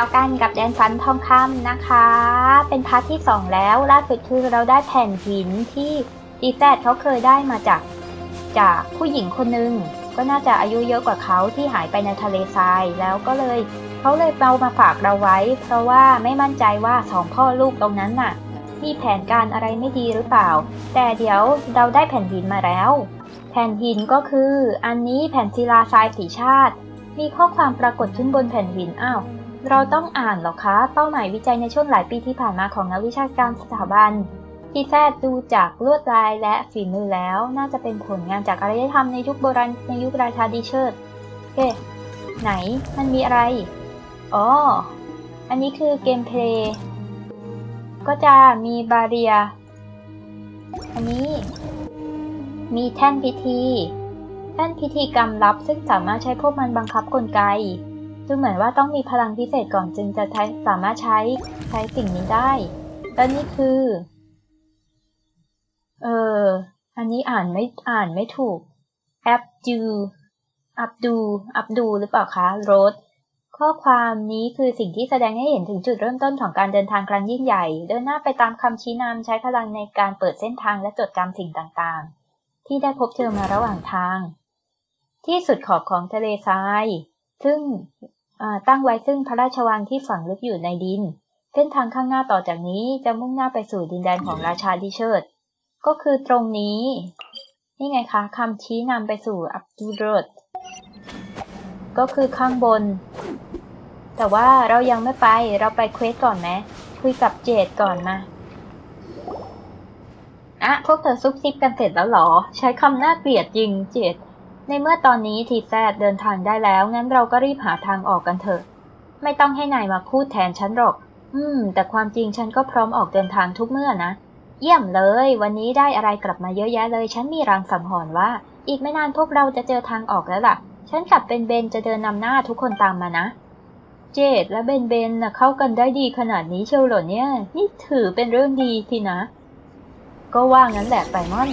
ต่อกันกับแดนฟันทองคำนะคะ เป็นพาร์ทที่ 2 แล้วล่าสุดคือเราได้แผ่นหินที่ดีแซดเขาเคยได้มาจากจากผู้หญิงคนหนึ่งก็น่าจะอายุเยอะกว่าเขาที่หายไปในทะเลทรายแล้วก็เลยเขาเลยเอามาฝากเราไว้ เพราะว่าไม่มั่นใจว่าสองพ่อลูกตรงนั้นน่ะ มีแผนการอะไรไม่ดีหรือเปล่า แต่เดี๋ยวเราได้แผ่นหินมาแล้ว แผ่นหินก็คือ อันนี้แผ่นศิลาทรายสีชาติ มีข้อความปรากฏขึ้นบนแผ่นหินอ้าว เราต้องอ่านหรอคะ เป้าหมายวิจัยในช่วงหลายปีที่ผ่านมาของนักวิชาการสถาบัน ที่แท้ดูจากลวดลายและฝีมือแล้ว น่าจะเป็นผลงานจากอารยธรรมในยุคโบราณในยุคราชาดิเชิดเฮ้ไหนมันมีอะไร อ๋อ อันนี้คือเกมเพลย์ ก็จะมีบาเรีย อันนี้ มีแท่นพิธี แท่นพิธีกรรมลับซึ่งสามารถใช้พวกมันบังคับกลไก ดูเหมือนว่าต้องมีพลังพิเศษก่อนจึงจะใช้สามารถใช้ใช้สิ่งนี้ได้ แล้วนี่คือ เออ อันนี้อ่านไม่อ่านไม่ถูกแอปจูอับดูอับดูหรือเปล่าคะโรสข้อความนี้คือสิ่งที่แสดงให้เห็นถึงจุดเริ่มต้นของการเดินทางครั้งยิ่งใหญ่ เดินหน้าไปตามคำชี้นำใช้พลังในการเปิดเส้นทางและจดจำสิ่งต่างๆ ที่ได้พบเจอมาระหว่างทาง ที่สุดขอบของทะเลทราย ซึ่ง ตั้งไว้ซึ่งพระราชวังที่ฝังลึกอยู่ในดิน เส้นทางข้างหน้าต่อจากนี้จะมุ่งหน้าไปสู่ดินแดนของราชาดิเชิด ก็คือตรงนี้ นี่ไงคะคำชี้นำไปสู่อับดูรดก็คือข้างบน แต่ว่าเรายังไม่ไป เราไปเควสก่อนไหมคุยกับเจดก่อนมาอะพวกเธอซุบซิบกันเสร็จแล้วหรอ ใช้คำน่าเกลียดจริงเจด ในเมื่อตอนนี้ทีแซดเดินทางได้แล้ว งั้นเราก็รีบหาทางออกกันเถอะ ไม่ต้องให้นายมาพูดแทนฉันหรอก อืม แต่ความจริงฉันก็พร้อมออกเดินทางทุกเมื่อนะ เยี่ยมเลย วันนี้ได้อะไรกลับมาเยอะแยะเลย ฉันมีรางสังหรณ์ว่า อีกไม่นานพวกเราจะเจอทางออกแล้วล่ะ ฉันกับเบนเบนจะเดินนำหน้าทุกคนตามมานะ เจดและเบนเบนนะเข้ากันได้ดีขนาดนี้เชียวเหรอเนี่ย นี่ถือเป็นเรื่องดีทีนะ ก็ว่างั้นแหละไซมอน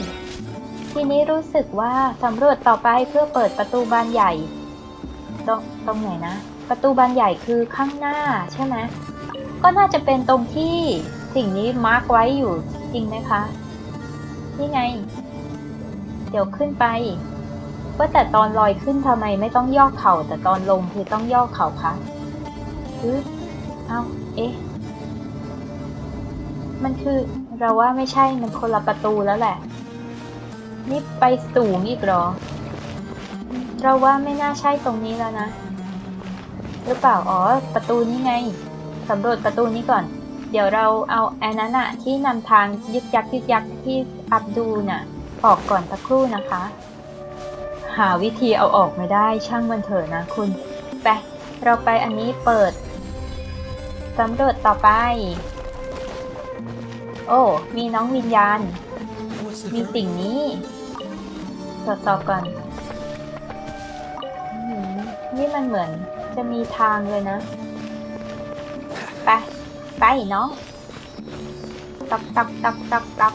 ทีนี้รู้สึกว่าสำรวจต่อไปเพื่อเปิดประตูบานใหญ่ ตรงตรงไหนนะ ประตูบานใหญ่คือข้างหน้าใช่ไหมก็น่าจะเป็นตรงที่สิ่งนี้มาร์กไว้อยู่จริงไหมคะนี่ไง เดี๋ยวขึ้นไปว่าแต่ตอนลอยขึ้นทำไมไม่ต้องย่อเข่า แต่ตอนลงคือต้องย่อเข่าคะอือเอาเอ๊ะ มันคือเราว่าไม่ใช่มันคนละประตูแล้วแหละ นี่ไปสูงอีกเหรอ เราว่าไม่น่าใช่ตรงนี้แล้วนะ หรือเปล่า อ๋อ ประตูนี้ไง สำรวจประตูนี้ก่อน เดี๋ยวเราเอาแอนนั้นะที่นำทางยึกยักยึกยักที่อับดูน่ะ ออกก่อนสักครู่นะคะ หาวิธีเอาออกไม่ได้ช่างมันเถอะนะคุณไปเราไปอันนี้เปิดสำรวจต่อไป โอ้ มีน้องวิญญาณ มีสิ่งนี้ ตรวจสอบก่อนอื้อหือนี่มันเหมือนจะมีทางเลยนะ ไป ไปเน้องตักตักตักตักตัก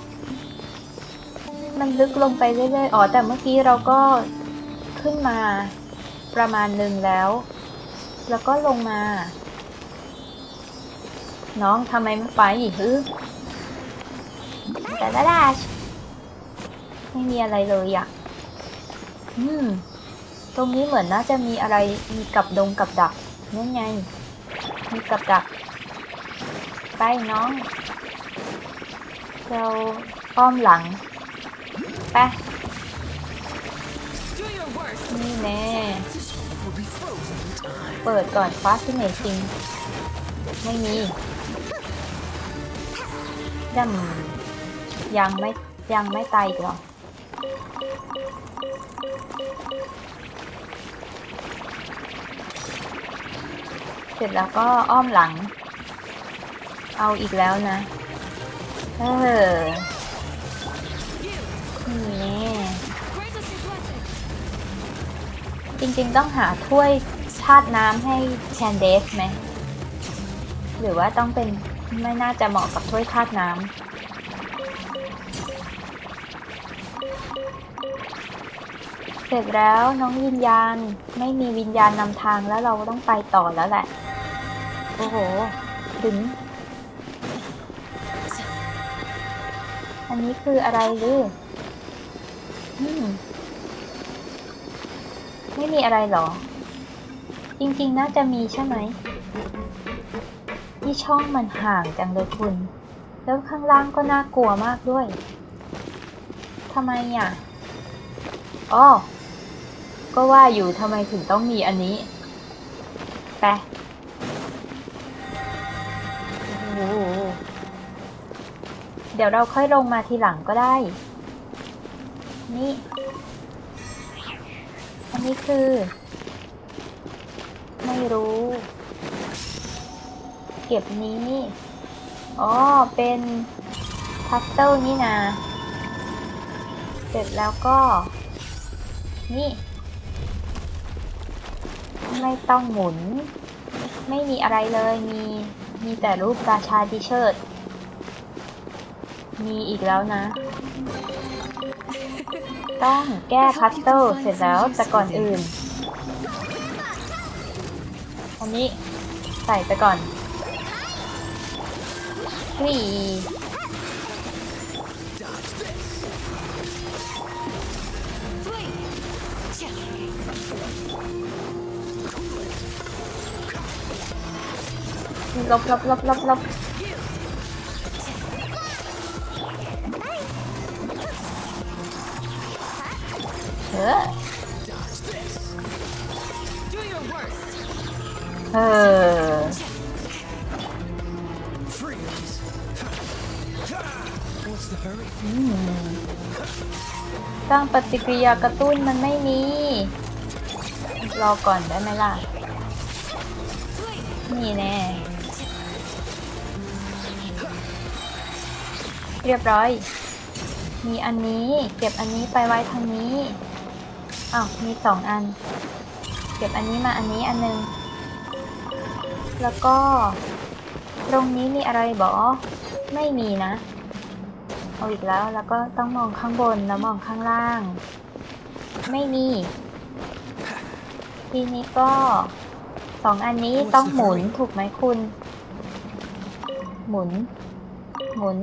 มันลึกลงไปเรื่อยๆ อ๋อ แต่เมื่อกี้เราก็ขึ้นมาประมาณหนึ่งแล้ว แล้วก็ลงมา น้องทำไมไม่ไปฮึแต่ละดาช ไม่มีอะไรเลยอะ่ะ อืม ตรงนี้เหมือนน่าจะมีอะไร มีกับดงกับดักนั่นไง มีกับดัก ไปน้อง เราอ้อมหลัง ไป นี่แน่เปิดก่อนฟ้าที่ไหนจริง ไม่มีดำยังไม่ยังไม่ตายอีกหรอ สร็จแล้วก็อ้อมหลัง เอาอีกแล้วนะ เออนี่จริงๆต้องหาถ้วยชาดน้ำให้แคนเดสไหม หรือว่าต้องเป็นไม่น่าจะเหมาะกับถ้วยชาดน้ำเสร็จแล้วน้องวิญญาณไม่มีวิญญาณนำทางแล้วเราต้องไปต่อแล้วแหละ โอ้โหถึงอันนี้คืออะไรหรือมไม่มีอะไรหรอ จริงๆ น่าจะมีใช่ไหม ที่ช่องมันห่างจังเลยคุณ แล้วข้างล่างก็น่ากลัวมากด้วย ทำไมอะอ๋อก็ว่าอยู่ทำไมถึงต้องมีอันนี้ ไป ดี๋ยวเราค่อยลงมาทีหลังก็ได้ นี่ อันนี้คือ ไม่รู้ เก็บนี้อ๋อ เป็นพัซเซิลนี่นะ เสร็จแล้วก็ นี่ ไม่ต้องหมุน ไม่มีอะไรเลย มี มีแต่รูปราชาดิเชิด มีอีกแล้วนะ ต้องแก้พัซเซิลเสร็จแล้วแต่ก่อนอื่น อันนี้ใส่ไปก่อนวีลบลบลบลบลบ เออสร้างปฏิกิริยากระตุ้นมันไม่มี รอก่อนได้ไหมล่ะ นี่แน่ เรียบร้อย มีอันนี้เก็บอันนี้ไปไว้ทางนี้อ้าวมีสองอัน เก็บอันนี้มาอันนี้อันหนึง แล้วก็ ตรงนี้มีอะไรบอไม่มีนะ เอาอีกแล้ว แล้วก็ต้องมองข้างบนแล้วมองข้างล่าง ไม่มี ทีนี้ก็สองอันนี้ต้องหมุนถูกไหมคุณ หมุน หมุน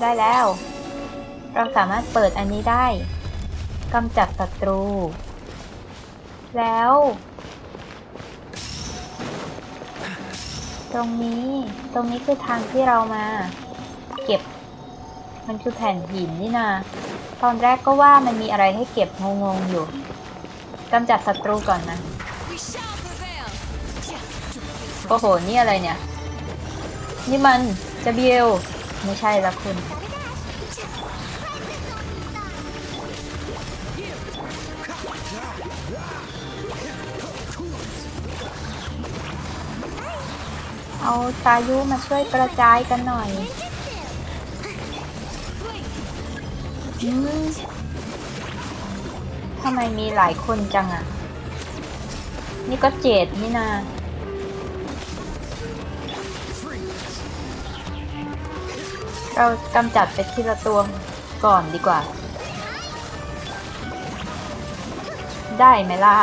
ได้แล้ว เราสามารถเปิดอันนี้ได้กำจัดศัตรู แล้ว ตรงนี้ ตรงนี้คือทางที่เรามา เก็บ มันคือแผ่นหินนี่นาตอนแรกก็ว่ามันมีอะไรให้เก็บงงๆอยู่กำจัดศัตรูก่อนนะโอ้โห นี่อะไรเนี่ย นี่มันจะเบลไม่ใช่ละคุณ เอาตายุมาช่วยกระจายกันหน่อยอืมทำไมมีหลายคนจังอะนี่ก็เจดนี่นาเรากำจัดไปทีละตัวก่อนดีกว่า ได้ไหมล่ะ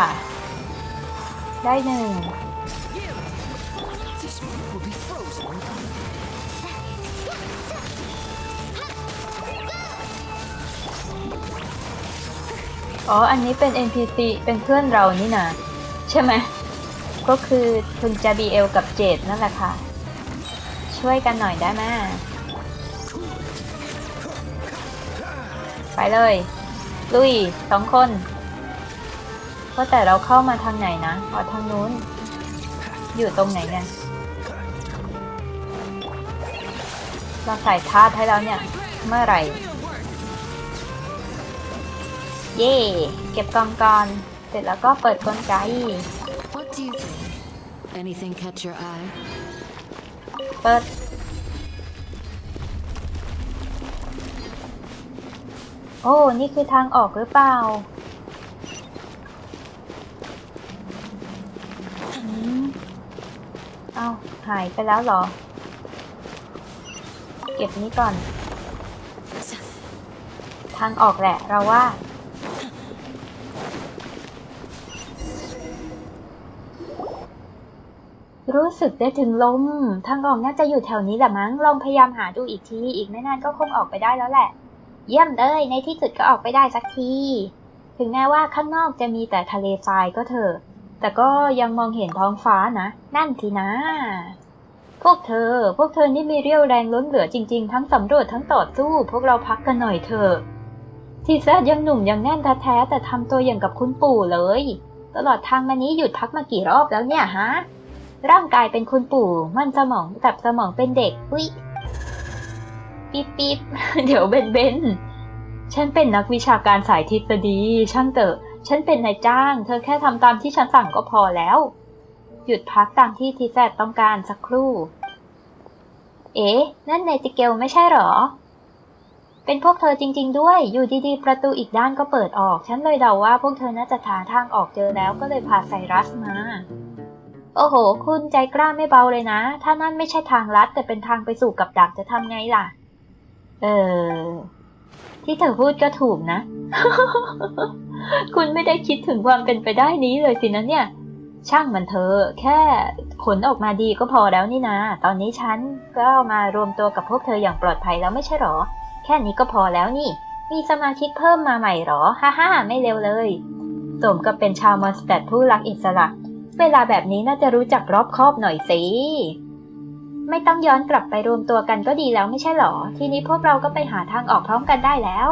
ได้หนึ่ง อ๋อ อันนี้เป็น NPC เป็นเพื่อนเรานี่นะใช่ไหม ก็คือคุณจาบีเอลกับเจดนั่นแหละค่ะ ช่วยกันหน่อยได้ไหมไปเลย ลุยสองคนก็แต่เราเข้ามาทางไหนนะอ๋อทางนู้น อยู่ตรงไหนเนี่ยเราใส่ทาสให้แล้วเนี่ย เมื่อไหร่ เย่เก็บกองก่อน เสร็จแล้วก็เปิดกลไก What do you think? Anything catch your eye? เปิด โอ้ นี่คือทางออกหรือเปล่าอืมเอาหายไปแล้วเหรอ เก็บนี้ก่อน ทางออกแหละเราว่า สึกได้ถึงลม ทางออกน่าจะอยู่แถวนี้แหละมั้ง ลองพยายามหาดูอีกที อีกไม่นานก็คงออกไปได้แล้วแหละ เยี่ยมเลย ในที่สุดก็ออกไปได้สักที ถึงแม้ว่าข้างนอกจะมีแต่ทะเลทรายก็เถอะ แต่ก็ยังมองเห็นท้องฟ้านะ นั่นทีนะ พวกเธอ พวกเธอนี่มีเรี่ยวแรงล้นเหลือจริง ๆ ทั้งสำรวจทั้งต่อสู้ พวกเราพักกันหน่อยเถอะ ทีแซดยังหนุ่มยังแน่นแท้แต่ทำตัวอย่างกับคุณปู่เลย ตลอดทางมานี้หยุดพักมากี่รอบแล้วเนี่ยฮะ ร่างกายเป็นคุณปู่ มันสมองแต่สมองเป็นเด็ก อุ้ยปิ๊บปิ๊บเดี๋ยวเบนเบนฉันเป็นนักวิชาการสายทฤษฎี ช่างเถอะ ฉันเป็นนายจ้าง เธอแค่ทำตามที่ฉันสั่งก็พอแล้ว หยุดพักตามที่ทีแซดต้องการสักครู่ เอ๊ะ นั่นไนติเกลไม่ใช่หรอ เป็นพวกเธอจริง ๆ ด้วย อยู่ดีๆ ประตูอีกด้านก็เปิดออก ฉันเลยเดาว่าพวกเธอน่าจะหาทางออกเจอแล้วก็เลยพาไซรัสมา โอ้โห คุณใจกล้าไม่เบาเลยนะ ถ้านั่นไม่ใช่ทางลัด แต่เป็นทางไปสู่กับดักจะทำไงล่ะ เออ ที่เธอพูดก็ถูกนะ คุณไม่ได้คิดถึงความเป็นไปได้นี้เลยสินะเนี่ย ช่างมันเถอแค่ผลออกมาดีก็พอแล้วนี่นะ ตอนนี้ฉันก็มารวมตัวกับพวกเธออย่างปลอดภัยแล้วไม่ใช่หรอ แค่นี้ก็พอแล้วนี่ มีสมาชิกเพิ่มมาใหม่หรอ ฮ่าฮ่าไม่เร็วเลย สมกับเป็นชาวมอนสเตดผู้รักอิสระ เวลาแบบนี้น่าจะรู้จักรอบคอบหน่อยสิ ไม่ต้องย้อนกลับไปรวมตัวกันก็ดีแล้วไม่ใช่หรอ ทีนี้พวกเราก็ไปหาทางออกพร้อมกันได้แล้ว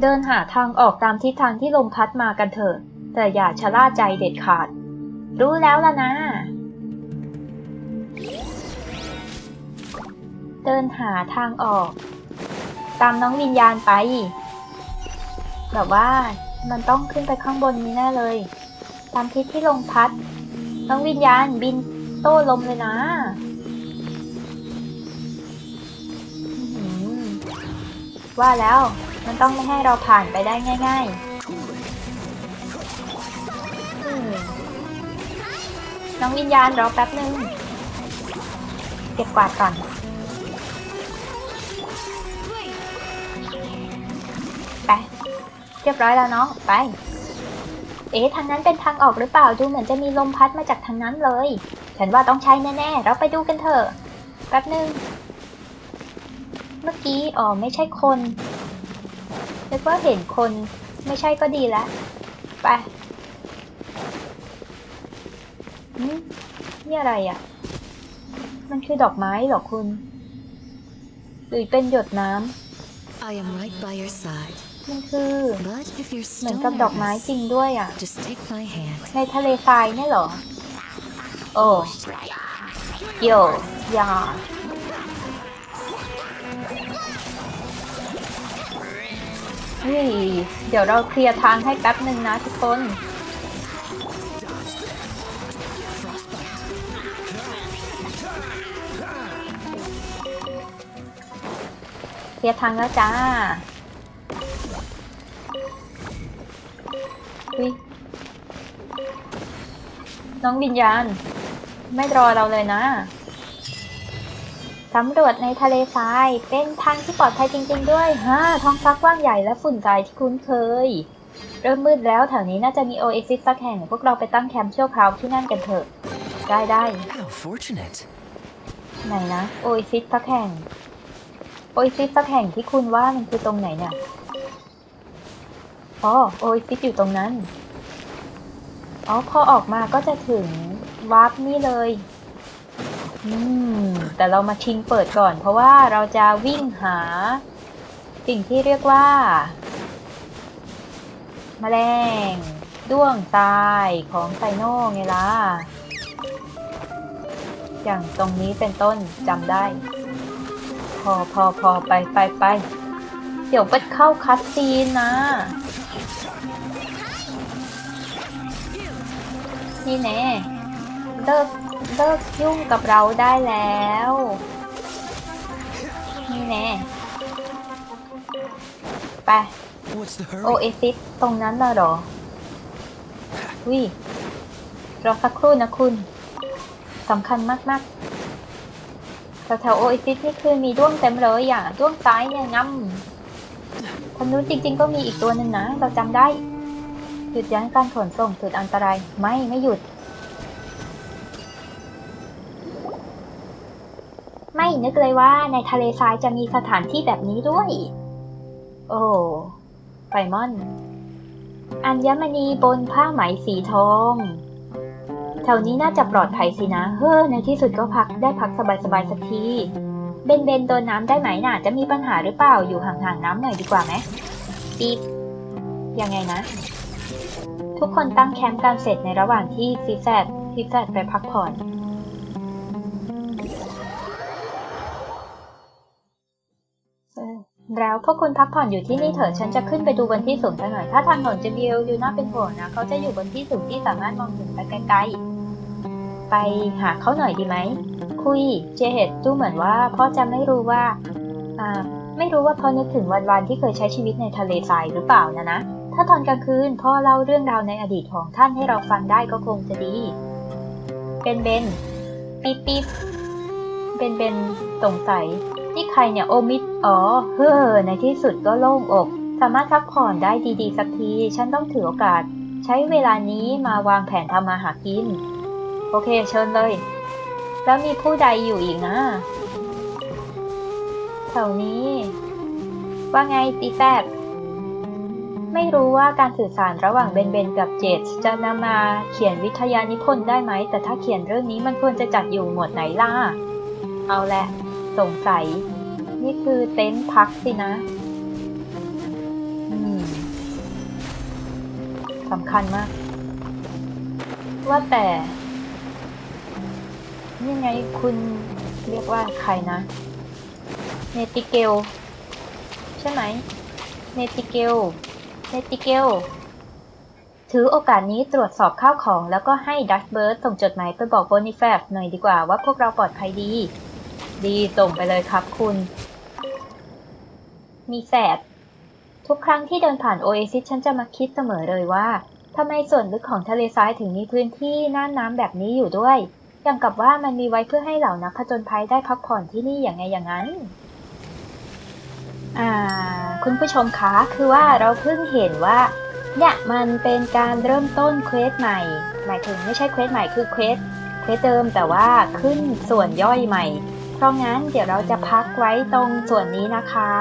เดินหาทางออกตามทิศทางที่ลมพัดมากันเถอะ แต่อย่าชะล่าใจเด็ดขาด รู้แล้วล่ะนะ เดินหาทางออก ตามน้องวิญญาณไป แบบว่ามันต้องขึ้นไปข้างบนนี้แน่เลย ตามทิศที่ลมพัด น้องวิญญาณบินโต้ลมเลยนะว่าแล้วมันต้องไม่ให้เราผ่านไปได้ง่ายๆอืมน้องวิญญาณรอแป๊บนึง เก็บกวาดก่อน ไป เรียบร้อยแล้วเนาะไป เอ๊ะทางนั้นเป็นทางออกหรือเปล่า ดูเหมือนจะมีลมพัดมาจากทางนั้นเลย ฉันว่าต้องใช้แน่ๆ เราไปดูกันเถอะ แป๊บนึง เมื่อกี้ อ๋อ ไม่ใช่คนนึกว่าเห็นคน ไม่ใช่ก็ดีแล้วไปนี่อะไรอะ มันคือดอกไม้หรอคุณ หรือเป็นหยดน้ I am right by your side. ำมันคือ But if you're เหมือน still กับดอกไม้จริง nervous, ด้วยอะ just take my hand. ในทะเลทรายเนี่ยเหรอ โอ้โยยาเฮ้ยเดี๋ยวเราเคลียร์ทางให้แป๊บหนึ่งนะทุกคน เคลียร์ทางแล้วจ้า อุ้ยน้องวิญญาณ ไม่รอเราเลยนะ สำรวจในทะเลทรายเป็นทางที่ปลอดภัยจริง ๆ ด้วยฮะท้องฟ้ากว้างใหญ่และฝุ่นทรายที่คุ้นเคย เริ่มมืดแล้วแถวนี้น่าจะมีโอเอซิสสักแห่ง พวกเราไปตั้งแคมป์ชั่วคราวที่นั่นกันเถอะ ได้ได้ How fortunate. ไหนนะ โอเอซิสสักแห่ง โอเอซิสสักแห่งที่คุณว่ามันคือตรงไหนเนี่ย อ๋อโอเอซิสอยู่ตรงนั้น อ๋อ พอออกมาก็จะถึงวาร์ปนี่เลย อืม แต่เรามาชิงเปิดก่อน เพราะว่าเราจะวิ่งหา สิ่งที่เรียกว่าแมลงด้วงตายของไซโน่ไงล่ะ อย่างตรงนี้เป็นต้นจำได้ พอพอพอไปไปไป เดี๋ยวไปเข้าคัสซีนนะ นี่แน่เลิกเลิกยุ่งกับเราได้แล้ว นี่แน่ไป What's the โอ hurry? เอซิสตรงนั้นน่ะเหรอวิรอสักครู่นะคุณสำคัญมากๆแถวๆโอเอซิสนี่คือมีด้วงเต็มเลยอะด้วงซ้ายเนี่ยงำทางนู้นจริง ๆ ก็มีอีกตัวหนึ่งนะ เราจำได้ หยุดยั้งการขนส่งจุดอันตราย ไม่ ไม่หยุด ไม่นึกเลยว่าในทะเลทรายจะมีสถานที่แบบนี้ด้วย โอ้ไฟมอน อัญมณีบนผ้าไหมสีทองแถวนี้น่าจะปลอดภัยสินะ เฮ้อ ในที่สุดก็พักได้พักสบายสบายสักที เบนเบนโดนน้ำได้ไหมน่ะ จะมีปัญหาหรือเปล่า อยู่ห่างๆน้ำหน่อยดีกว่าไหมปีบยังไงนะ ทุกคนตั้งแคมป์กันเสร็จในระหว่างที่ซีแซดซีแซดไปพักผ่อน แล้วพวกคุณพักผ่อนอยู่ที่นี่เถอะฉันจะขึ้นไปดูบนที่สูงสักหน่อย ถ้าทางหนนจะเบีวอยู่น่าเป็นห่วงนะ เขาจะอยู่บนที่สูงที่สามารถมองเห็นไปไกลๆ ไปหาเขาหน่อยดีไหม คุย เจเฮดดูเหมือนว่าพ่อจะไม่รู้ว่า อ่า ไม่รู้ว่าพ่อนึกถึงวันๆที่เคยใช้ชีวิตในทะเลทรายหรือเปล่านะนะ ถ้าตอนกลางคืนพ่อเล่าเรื่องราวในอดีตของท่านให้เราฟังได้ก็คงจะดีเบนเบนปี๊บปี๊บเบนเบนสงสัยนี่ใครเนี่ยโอมิดอ๋อ เฮ้อ ในที่สุดก็โล่งอก สามารถพักผ่อนได้ดีๆ สักที ฉันต้องถือโอกาส ใช้เวลานี้มาวางแผนทำมาหากิน โอเค เชิญเลย แล้วมีผู้ใดอยู่อีกนะแถวนี้ ว่าไงตีแซบ ไม่รู้ว่าการสื่อสารระหว่างเบนเบนกับเจดจะนำมาเขียนวิทยานิพนธ์ได้ไหม แต่ถ้าเขียนเรื่องนี้มันควรจะจัดอยู่หมวดไหนล่ะ เอาแหละ สงสัย นี่คือเต็นท์พักสินะอืมสำคัญมาก ว่าแต่นี่ไงคุณเรียกว่าใครนะ เนติเกล ใช่ไหม เนติเกล เนติเกล ถือโอกาสนี้ตรวจสอบข้าวของแล้วก็ให้ดัชเบิร์ดส่งจดหมายไปบอกโบนิแฟสหน่อยดีกว่าว่าพวกเราปลอดภัยดี ดีส่งไปเลยครับคุณ มีแสบทุกครั้งที่เดินผ่านโอเอซิสฉันจะมาคิดเสมอเลยว่าทำไมส่วนลึกของทะเลทรายถึงมีพื้นที่น่านน้ำแบบนี้อยู่ด้วย อย่างกับว่ามันมีไว้เพื่อให้เหล่านักผจญภัยได้พักผ่อนที่นี่อย่างไงอย่างนั้น คุณผู้ชมคะ คือว่าเราเพิ่งเห็นว่าเนี่ยมันเป็นการเริ่มต้นเควสใหม่ หมายถึงไม่ใช่เควสใหม่คือเควสเควสเดิมแต่ว่าขึ้นส่วนย่อยใหม่ เพราะงั้นเดี๋ยวเราจะพักไว้ตรงส่วนนี้นะคะ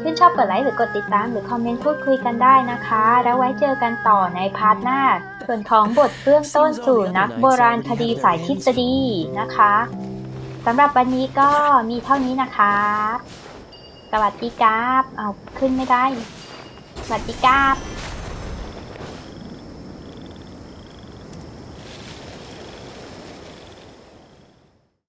ชื่นชอบกดไลค์หรือกดติดตามหรือคอมเมนต์พูดคุยกันได้นะคะ แล้วไว้เจอกันต่อในพาร์ทหน้า ส่วนของบทเบื้องต้นสู่นักโบราณคดีสายทฤษฎีนะคะสำหรับวันนี้ก็มีเท่านี้นะคะ วัสดีครับ เอาขึ้นไม่ได้ สวัสดีครับ